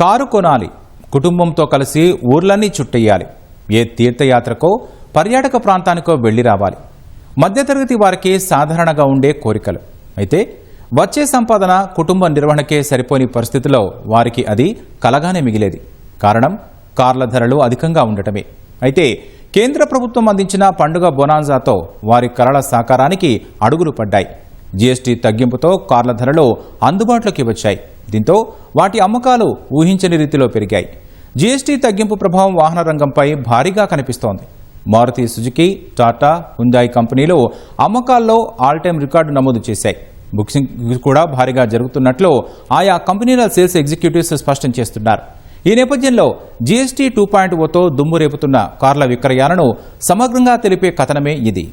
Car కొనాలి. కుటుంబంతో కలిసి ఊర్లన్నీ చుట్టేయాలి. ఏ తీర్థయాత్రకో పర్యాటక ప్రాంతానికో వెళ్ళి రావాలి. మధ్యతరగతి వారికి సాధారణంగా ఉండే కోరికలు. అయితే వచ్చే సంపాదన కుటుంబ నిర్వహణకే సరిపోని పరిస్థితిలో వారికి అది కలగానే మిగిలేది. కారణం కార్ల ధరలు అధికంగా ఉండటమే. అయితే కేంద్ర ప్రభుత్వం అందించిన పండుగ బొనాన్జాతో వారి కలల సాకారానికి అడుగులు పడ్డాయి. జీఎస్టీ తగ్గింపుతో కార్ల ధరలు అందుబాటులోకి వచ్చాయి. దీంతో వాటి అమ్మకాలు ఊహించని రీతిలో పెరిగాయి. జీఎస్టీ తగ్గింపు ప్రభావం వాహన రంగంపై భారీగా కనిపిస్తోంది. మారుతి సుజుకి టాటా హుందాయ్ కంపెనీలు అమ్మకాల్లో ఆల్ టైం రికార్డు నమోదు చేశాయి. బుకింగ్ కూడా భారీగా జరుగుతున్నట్లు ఆయా కంపెనీల సేల్స్ ఎగ్జిక్యూటివ్స్ స్పష్టం చేస్తున్నారు. ఈ నేపథ్యంలో జీఎస్టీ టూ పాయింట్ ఓతో దుమ్ము రేపుతున్న కార్ల విక్రయాలను సమగ్రంగా తెలిపే కథనమే ఇది.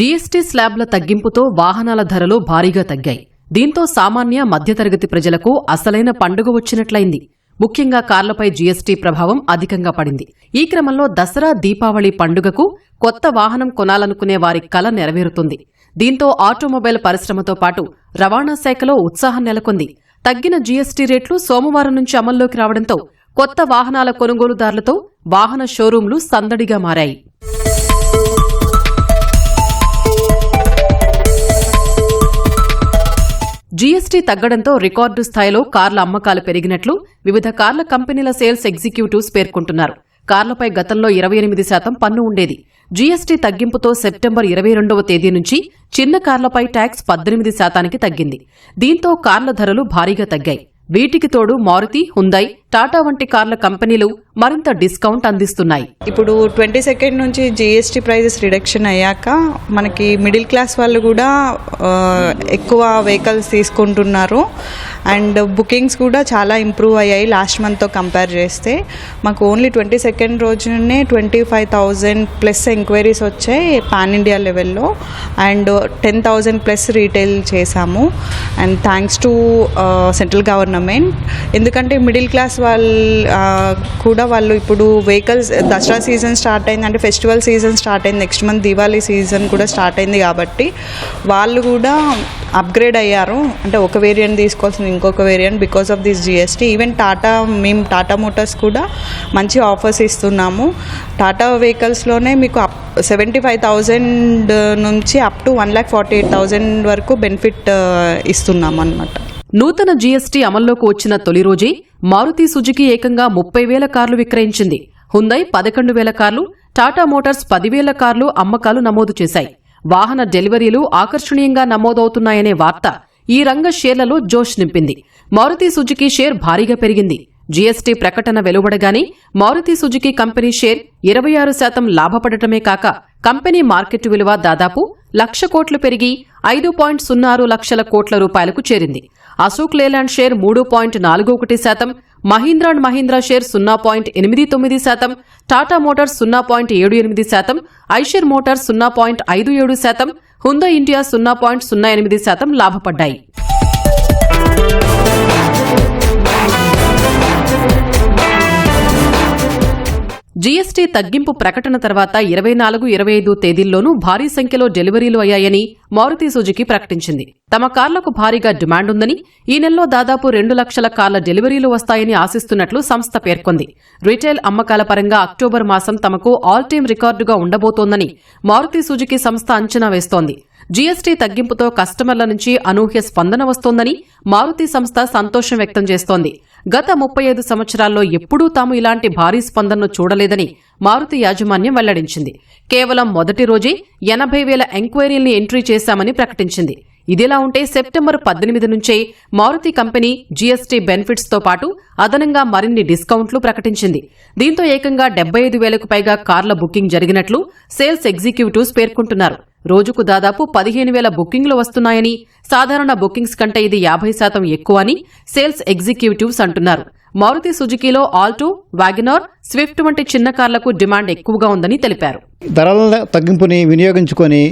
జీఎస్టీ స్లాబ్ల తగ్గింపుతో వాహనాల ధరలు భారీగా తగ్గాయి. దీంతో సామాన్య మధ్యతరగతి ప్రజలకు అసలైన పండుగ వచ్చినట్లయింది. ముఖ్యంగా కార్లపై జీఎస్టీ ప్రభావం అధికంగా పడింది. ఈ క్రమంలో దసరా దీపావళి పండుగకు కొత్త వాహనం కొనాలనుకునే వారి కల నెరవేరుతుంది. దీంతో ఆటోమొబైల్ పరిశ్రమతో పాటు రవాణా శాఖలో ఉత్సాహం నెలకొంది. తగ్గిన జీఎస్టీ రేట్లు సోమవారం నుంచి అమల్లోకి రావడంతో కొత్త వాహనాల కొనుగోలుదారులతో వాహన షోరూంలు సందడిగా మారాయి. జీఎస్టీ తగ్గడంతో రికార్డు స్థాయిలో కార్ల అమ్మకాలు పెరిగినట్లు వివిధ కార్ల కంపెనీల సేల్స్ ఎగ్జిక్యూటివ్స్ పేర్కొంటున్నారు. కార్లపై గతంలో ఇరవై ఎనిమిది శాతం పన్ను ఉండేది. జీఎస్టీ తగ్గింపుతో సెప్టెంబర్ ఇరవై రెండవ తేదీ నుంచి చిన్న కార్లపై ట్యాక్స్ పద్దెనిమిది శాతానికి తగ్గింది. దీంతో కార్ల ధరలు భారీగా తగ్గాయి. వీటికి తోడు మారుతి హుందై టాటా వంటి కార్ల కంపెనీలు మరింత డిస్కౌంట్ అందిస్తున్నాయి. ఇప్పుడు ట్వంటీ సెకండ్ నుంచి జిఎస్టి ప్రైజెస్ రిడక్షన్ అయ్యాక మనకి మిడిల్ క్లాస్ వాళ్ళు కూడా ఎక్కువ వెహికల్స్ తీసుకుంటున్నారు. అండ్ బుకింగ్స్ కూడా చాలా ఇంప్రూవ్ అయ్యాయి లాస్ట్ మంత్తో కంపేర్ చేస్తే. మాకు ఓన్లీ ట్వంటీ సెకండ్ రోజునే twenty five thousand plus enquiries వచ్చాయి పాన్ ఇండియా లెవెల్లో. And ten thousand plus retail చేశాము. And thanks to central government. ఎందుకంటే మిడిల్ క్లాస్ వాళ్ళు కూడా వాళ్ళు ఇప్పుడు వెహికల్స్ దసరా సీజన్ స్టార్ట్ అయింది అంటే ఫెస్టివల్ సీజన్ స్టార్ట్ అయింది. నెక్స్ట్ మంత్ దివాళీ సీజన్ కూడా స్టార్ట్ అయింది కాబట్టి వాళ్ళు కూడా అప్గ్రేడ్ అయ్యారు. అంటే ఒక వేరియంట్ తీసుకోవాల్సింది ఇంకొక variant because of this GST even Tata మేము టాటా మోటార్స్ కూడా మంచి ఆఫర్స్ ఇస్తున్నాము. టాటా వెహికల్స్లోనే మీకు అప్ సెవెంటీ ఫైవ్ థౌజండ్ నుంచి up to one lakh forty eight thousand వరకు బెనిఫిట్ ఇస్తున్నాము అనమాట నూతన జీఎస్టీ అమల్లోకి వచ్చిన తొలి రోజే మారుతి సుజుకి ఏకంగా ముప్పై వేల కార్లు విక్రయించింది. హుందై పదకొండు వేల కార్లు టాటా మోటార్స్ పదివేల కార్లు అమ్మకాలు నమోదు చేశాయి. వాహన డెలివరీలు ఆకర్షణీయంగా నమోదవుతున్నాయనే వార్త ఈ రంగ షేర్లలో జోష్ నింపింది. మారుతి సుజుకి షేర్ భారీగా పెరిగింది. జీఎస్టీ ప్రకటన వెలువడగానే మారుతి సుజుకి కంపెనీ షేర్ ఇరవై ఆరు శాతం లాభపడటమే కాక కంపెనీ మార్కెట్ విలువ దాదాపు లక్ష కోట్లు పెరిగి ఐదు పాయింట్ సున్నా ఆరు లక్షల కోట్ల రూపాయలకు చేరింది. అశోక్ లేలాండ్ షేర్ మూడు పాయింట్ నాలుగు ఒకటి శాతం మహీంద్రా అండ్ మహీంద్రా షేర్ సున్నా పాయింట్ ఎనిమిది తొమ్మిది శాతం టాటా మోటార్స్ సున్నా పాయింట్ ఏడు ఎనిమిది శాతం ఐషేర్ మోటార్స్ సున్నా పాయింట్ ఐదు ఏడు శాతం హుందా ఇండియా సున్నా పాయింట్ సున్నా ఎనిమిది శాతం లాభపడ్డాయి. జీఎస్టీ తగ్గింపు ప్రకటన తర్వాత ఇరవై నాలుగు ఇరవై ఐదు తేదీల్లోనూ భారీ సంఖ్యలో డెలివరీలు అయ్యాయని మారుతి సుజుకి ప్రకటించింది. తమ కార్లకు భారీగా డిమాండ్ ఉందని ఈ నెలలో దాదాపు రెండు లక్షల కార్ల డెలివరీలు వస్తాయని ఆశిస్తున్నట్లు సంస్థ పేర్కొంది. రిటైల్ అమ్మకాల పరంగా అక్టోబర్ మాసం తమకు ఆల్ టైం రికార్డుగా ఉండబోతోందని మారుతి సుజుకి సంస్థ అంచనా వేస్తోంది. జీఎస్టీ తగ్గింపుతో కస్టమర్ల నుంచి అనూహ్య స్పందన వస్తోందని మారుతి సంస్థ సంతోషం వ్యక్తం చేస్తోంది. గత ముప్పై ఐదు సంవత్సరాల్లో ఎప్పుడూ తాము ఇలాంటి భారీ స్పందనను చూడలేదని మారుతి యాజమాన్యం వెల్లడించింది. కేవలం మొదటి రోజే ఎనభై వేల ఎంక్వైరీల్ని ఎంట్రీ చేశామని ప్రకటించింది. ఇదిలా ఉంటే సెప్టెంబర్ పద్దెనిమిది నుంచే మారుతి కంపెనీ జీఎస్టీ బెనిఫిట్స్తో పాటు అదనంగా మరిన్ని డిస్కౌంట్లు ప్రకటించింది. దీంతో ఏకంగా డెబ్బై ఐదు వేలకు పైగా కార్ల బుకింగ్ జరిగినట్లు సేల్స్ ఎగ్జిక్యూటివ్స్ పేర్కొంటున్నారు. రోజుకు దాదాపు పదిహేను వేల బుకింగ్లు వస్తున్నాయని సాధారణ బుకింగ్స్ కంటే ఇది యాభై శాతం ఎక్కువ అని సేల్స్ ఎగ్జిక్యూటివ్స్ అంటున్నారు. మారుతి సుజుకీలో ఆల్టో వాగనార్ స్విఫ్ట్ వంటి చిన్న కార్లకు డిమాండ్ ఎక్కువగా ఉందని తెలిపారు. ధరల తగ్గింపుని వినియోగించుకొని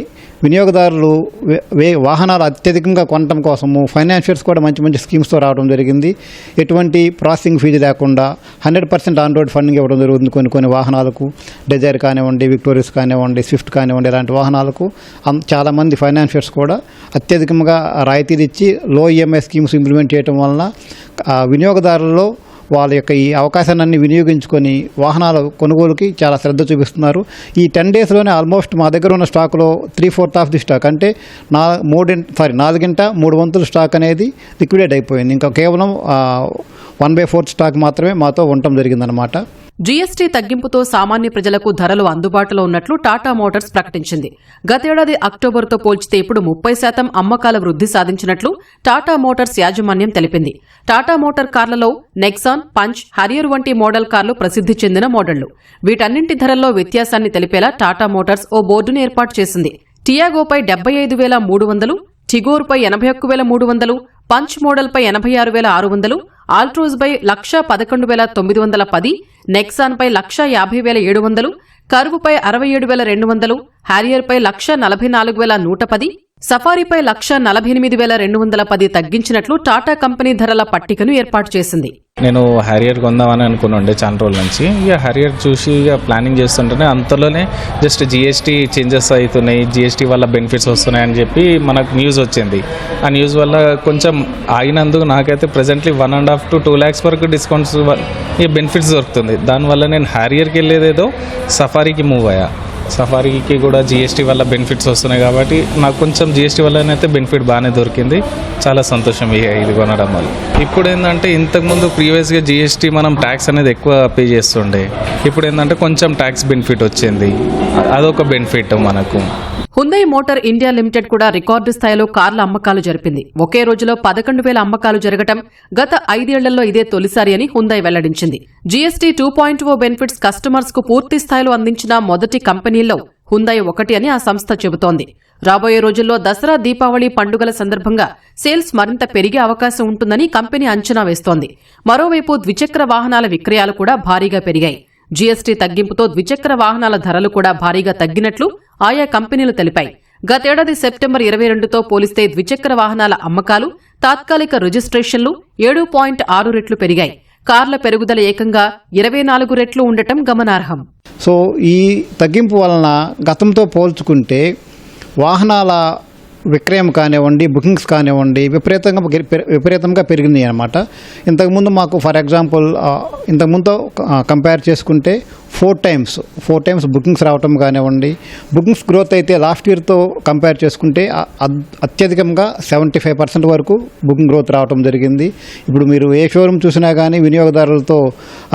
వినియోగదారులు వే- వే వాహనాలు అత్యధికంగా కొనడం కోసము ఫైనాన్షియర్స్ కూడా మంచి మంచి స్కీమ్స్తో రావడం జరిగింది. ఎటువంటి ప్రాసెసింగ్ ఫీజు లేకుండా hundred percent on road funding ఇవ్వడం జరుగుతుంది కొన్ని కొన్ని వాహనాలకు. డిజైర్ కానివ్వండి విక్టోరియస్ కానివ్వండి స్విఫ్ట్ కానివ్వండి ఇలాంటి వాహనాలకు. అం- చాలామంది ఫైనాన్షియర్స్ కూడా అత్యధికంగా రాయితీలు ఇచ్చి లో ఈఎంఐ స్కీమ్స్ ఇంప్లిమెంట్ చేయడం వలన వినియోగదారుల్లో వాళ్ళ యొక్క ఈ అవకాశాన్ని వినియోగించుకొని వాహనాల కొనుగోలుకి చాలా శ్రద్ధ చూపిస్తున్నారు. ఈ టెన్ డేస్లోనే ఆల్మోస్ట్ మా దగ్గర ఉన్న స్టాక్లో three fourth of the stock అంటే నా మూడింట సారీ నాలుగింట మూడు వంతుల స్టాక్ అనేది లిక్విడేట్ అయిపోయింది. ఇంకా కేవలం వన్ బై ఫోర్త్ స్టాక్ మాత్రమే మాతో ఉండటం జరిగిందనమాట జీఎస్టీ తగ్గింపుతో సామాన్య ప్రజలకు ధరలు అందుబాటులో ఉన్నట్లు టాటా మోటార్స్ ప్రకటించింది. గతేడాది అక్టోబర్తో పోల్చితే ఇప్పుడు ముప్పై శాతం అమ్మకాల వృద్ధి సాధించినట్లు టాటా మోటార్స్ యాజమాన్యం తెలిపింది. టాటా మోటార్ కార్లలో నెక్సాన్ పంచ్ హరియర్ వంటి మోడల్ కార్లు ప్రసిద్ధి చెందిన మోడళ్ళు. వీటన్నింటి ధరల్లో వ్యత్యాసాన్ని తెలిపేలా టాటా మోటార్స్ ఓ బోర్డును ఏర్పాటు చేసింది. టియాగోపై డెబ్బై ఐదు వేల మూడు వందలు టిగోర్పై ఎనభై ఒక్క వేల మూడు వందలు పంచ్ మోడల్పై ఎనభై ఆరు వేల ఆరు వందలు ఆల్ట్రోజ్పై లక్ష పదకొండు వేల తొమ్మిది వందల పది నెక్సాన్పై లక్ష యాభై వేల ఏడు వందలు కరువుపై అరవై ఏడు వేల రెండు వందలు హ్యారియర్పై లక్ష నలభై నాలుగు వేల నూట పది సఫారీపై లక్ష నలభై ఎనిమిది వేల రెండు వందల పది తగ్గించినట్లు టాటా కంపెనీ ధరల పట్టికను ఏర్పాటు చేసింది. నేను హ్యారియర్ కొందామని అనుకుని చాలా రోజుల నుంచి. ఇక హరియర్ చూసి ఇక ప్లానింగ్ చేస్తుంటేనే అంతలోనే జస్ట్ జిఎస్టీ చేంజెస్ అవుతున్నాయి జిఎస్టీ వల్ల బెనిఫిట్స్ వస్తున్నాయని చెప్పి మనకు న్యూస్ వచ్చింది. ఆ న్యూస్ వల్ల కొంచెం ఆగినందుకు నాకైతే presently one and half to two lakhs వరకు డిస్కౌంట్స్ ఈ బెనిఫిట్స్ దొరుకుతుంది. దానివల్ల నేను హ్యారియర్కి వెళ్ళేదేదో సఫారీకి మూవ్ అయ్యా. సఫారీకి కూడా జిఎస్టీ వల్ల బెనిఫిట్స్ వస్తున్నాయి కాబట్టి నాకు కొంచెం జిఎస్టీ వల్లనైతే బెనిఫిట్ బాగానే దొరికింది. చాలా సంతోషం ఇక ఇది కొనడం వల్ల. ఇప్పుడు ఏంటంటే ఇంతకుముందు ప్రీవియస్గా జిఎస్టీ మనం ట్యాక్స్ అనేది ఎక్కువ పే చేస్తుండే. ఇప్పుడు ఏంటంటే కొంచెం ట్యాక్స్ బెనిఫిట్ వచ్చింది. అదొక బెనిఫిట్ మనకు. హుందై మోటార్ ఇండియా లిమిటెడ్ కూడా రికార్డు స్థాయిలో కార్ల అమ్మకాలు జరిపింది. ఒకే రోజులో పదకొండు వేల అమ్మకాలు జరగటం గత ఐదేళ్ళలో ఇదే తొలిసారి అని హుందై వెల్లడించింది. GST two point O benefits కస్టమర్స్కు పూర్తి స్థాయిలో అందించిన మొదటి కంపెనీల్లో హుందై ఒకటి అని ఆ సంస్థ చెబుతోంది. రాబోయే రోజుల్లో దసరా దీపావళి పండుగల సందర్భంగా సేల్స్ మరింత పెరిగే అవకాశం ఉంటుందని కంపెనీ అంచనా వేస్తోంది. మరోవైపు ద్విచక్ర వాహనాల విక్రయాలు కూడా భారీగా పెరిగాయి. జీఎస్టీ తగ్గింపుతో ద్విచక్ర వాహనాల ధరలు కూడా భారీగా తగ్గినట్లు ఆయా కంపెనీలు తెలిపాయి. గతేడాది సెప్టెంబర్ ఇరవై రెండుతో పోలిస్తే ద్విచక్ర వాహనాల అమ్మకాలు తాత్కాలిక రిజిస్ట్రేషన్లు ఏడు పాయింట్ ఆరు రెట్లు పెరిగాయి. కార్ల పెరుగుదల ఏకంగా ఇరవై నాలుగు రెట్లు ఉండటం గమనార్హం. సో ఈ తగ్గింపు వలన గతంతో పోల్చుకుంటే వాహనాల విక్రయం కానివ్వండి బుకింగ్స్ కానివ్వండి విపరీతంగా విపరీతంగా పెరిగింది అనమాట ఇంతకుముందు మాకు ఫర్ ఎగ్జాంపుల్ ఇంతకుముందు కంపేర్ చేసుకుంటే four times four times bookings రావటం కానివ్వండి బుకింగ్స్ గ్రోత్ అయితే లాస్ట్ ఇయర్తో కంపేర్ చేసుకుంటే అద్- అత్యధికంగా సెవెంటీ ఫైవ్ పర్సెంట్ వరకు బుకింగ్ గ్రోత్ రావటం జరిగింది. ఇప్పుడు మీరు ఏ షోరూమ్ చూసినా కానీ వినియోగదారులతో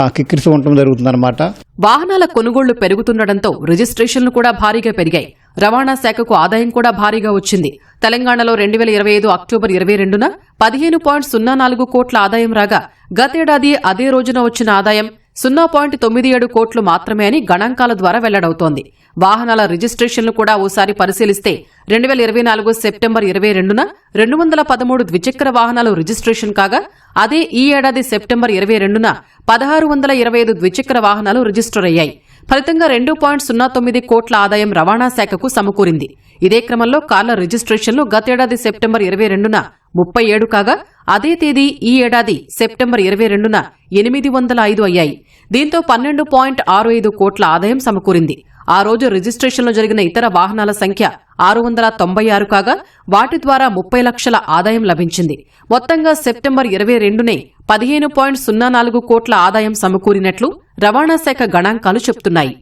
కిక్కిరిసి ఉండటం జరుగుతుందన్నమాట. వాహనాల కొనుగోళ్ళు పెరుగుతుండటంతో రిజిస్ట్రేషన్లు కూడా భారీగా పెరిగాయి. రవాణా శాఖకు ఆదాయం కూడా భారీగా వచ్చింది. తెలంగాణలో రెండు వేల ఇరవై ఐదు అక్టోబర్ ఇరవై రెండున పదిహేను పాయింట్ సున్నా నాలుగు కోట్ల ఆదాయం రాగా గతేడాది అదే రోజున వచ్చిన ఆదాయం సున్నా పాయింట్ తొమ్మిది ఏడు కోట్లు మాత్రమే అని గణాంకాల ద్వారా వెల్లడవుతోంది. వాహనాల రిజిస్ట్రేషన్లు కూడా ఓసారి పరిశీలిస్తే రెండు వేల ఇరవై నాలుగు సెప్టెంబర్ ఇరవై రెండున రెండు వందల పదమూడు ద్విచక్ర వాహనాలు రిజిస్ట్రేషన్ కాగా అదే ఈ ఏడాది సెప్టెంబర్ ఇరవై రెండున పదహారు వందల ఇరవై ఐదు ద్విచక్ర వాహనాలు రిజిస్టర్ అయ్యాయి. ఫలితంగా రెండు పాయింట్ సున్నా తొమ్మిది కోట్ల ఆదాయం రవాణా శాఖకు సమకూరింది. ఇదే క్రమంలో కార్ల రిజిస్ట్రేషన్లు గతేడాది సెప్టెంబర్ ఇరవై రెండున ముప్పై ఏడు కాగా అదే తేదీ ఈ ఏడాది సెప్టెంబర్ ఇరవై రెండున ఎనిమిది వందల ఐదు అయ్యాయి. దీంతో పన్నెండు పాయింట్ ఆరు ఐదు కోట్ల ఆదాయం సమకూరింది. ఆ రోజు రిజిస్ట్రేషన్లో జరిగిన ఇతర వాహనాల సంఖ్య ఆరు వందల తొంభై ఆరు కాగా వాటి ద్వారా ముప్పై లక్షల ఆదాయం లభించింది. మొత్తంగా సెప్టెంబర్ ఇరవై రెండునే పదిహేను పాయింట్ సున్నా నాలుగు కోట్ల ఆదాయం సమకూరినట్లు రవాణా శాఖ గణాంకాలు చెబుతున్నాయి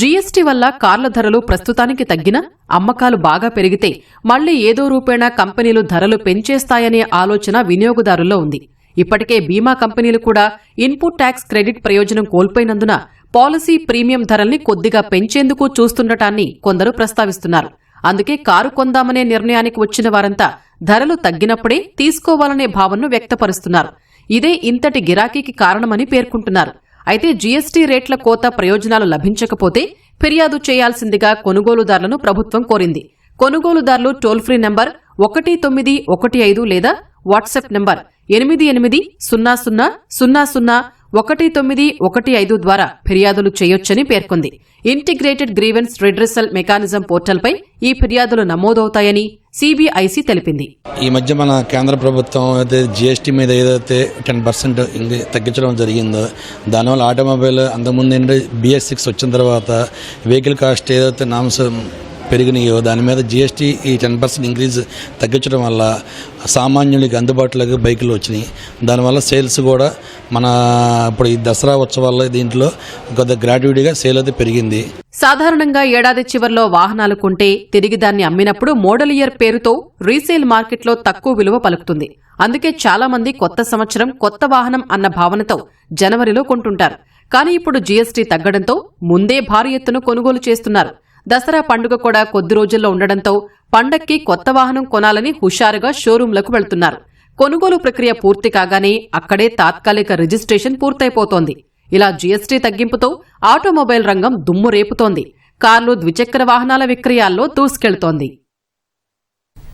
జీఎస్టీ వల్ల కార్ల ధరలు ప్రస్తుతానికి తగ్గిన అమ్మకాలు బాగా పెరిగితే మళ్ళీ ఏదో రూపేణా కంపెనీలు ధరలు పెంచేస్తాయనే ఆలోచన వినియోగదారుల్లో ఉంది. ఇప్పటికే బీమా కంపెనీలు కూడా ఇన్పుట్ ట్యాక్స్ క్రెడిట్ ప్రయోజనం కోల్పోయినందున పాలసీ ప్రీమియం ధరల్ని కొద్దిగా పెంచేందుకు చూస్తుండటాన్ని కొందరు ప్రస్తావిస్తున్నారు. అందుకే కారు కొందామనే నిర్ణయానికి వచ్చిన వారంతా ధరలు తగ్గినప్పుడే తీసుకోవాలనే భావనను వ్యక్తపరుస్తున్నారు. ఇదే ఇంతటి గిరాకీకి కారణమని పేర్కొంటున్నారు. అయితే జీఎస్టీ రేట్ల కోత ప్రయోజనాలు లభించకపోతే ఫిర్యాదు చేయాల్సిందిగా కొనుగోలుదారులను ప్రభుత్వం కోరింది. కొనుగోలుదారులు టోల్ ఫ్రీ నంబర్ ఒకటి తొమ్మిది ఒకటి ఐదు లేదా వాట్సాప్ నంబర్ ఎనిమిది ఎనిమిది సున్నా సున్నా సున్నా సున్నా ఒకటి తొమ్మిది ఒకటి ఐదు ద్వారా ఫిర్యాదులు చేయొచ్చని పేర్కొంది. ఇంటిగ్రేటెడ్ గ్రీవెన్స్ రిడ్రెసల్ మెకానిజం పోర్టల్పై ఈ ఫిర్యాదులు నమోదవుతాయని సిబిఐసి తెలిపింది. ఈ మధ్య మన కేంద్ర ప్రభుత్వం అయితే జిఎస్టీ మీద ఏదైతే టెన్ పర్సెంట్ తగ్గించడం జరిగిందో దానివల్ల ఆటోమొబైల్ అంతకుముందు ఏంటంటే బిఎస్ సిక్స్ వచ్చిన తర్వాత వెహికల్ కాస్ట్ ఏదైతే నామ్స్ పెరిగినాయో. దాని మీద జిఎస్టీ ఈ టెన్ పర్సెంట్ ఇంక్రీజ్ తగ్గించడం వల్ల సామాన్యులకి అందుబాటులోకి బైకులు వచ్చినాయి. దానివల్ల సేల్స్ కూడా మన ఇప్పుడు ఈ దసరా ఉత్సవాల్లో దీంట్లో కొద్ది గ్రాడ్యుయేట్గా సేల్ అయితే పెరిగింది. సాధారణంగా ఏడాది చివర్లో వాహనాలు కొంటే తిరిగి దాన్ని అమ్మినప్పుడు మోడల్ ఇయర్ పేరుతో రీసేల్ మార్కెట్లో తక్కువ విలువ పలుకుతుంది. అందుకే చాలా మంది కొత్త సంవత్సరం కొత్త వాహనం అన్న భావనతో జనవరిలో కొంటుంటారు. కానీ ఇప్పుడు జీఎస్టీ తగ్గడంతో ముందే భారీ ఎత్తున కొనుగోలు చేస్తున్నారు. దసరా పండుగ కూడా కొద్ది రోజుల్లో ఉండడంతో పండక్కి కొత్త వాహనం కొనాలని హుషారుగా షోరూంలకు వెళ్తున్నారు. కొనుగోలు ప్రక్రియ పూర్తి కాగానే అక్కడే తాత్కాలిక రిజిస్ట్రేషన్ పూర్తయిపోతోంది. ఇలా జీఎస్టీ తగ్గింపుతో ఆటోమొబైల్ రంగం దుమ్ము రేపుతోంది. కార్లు ద్విచక్ర వాహనాల విక్రయాల్లో దూసుకెళ్తోంది.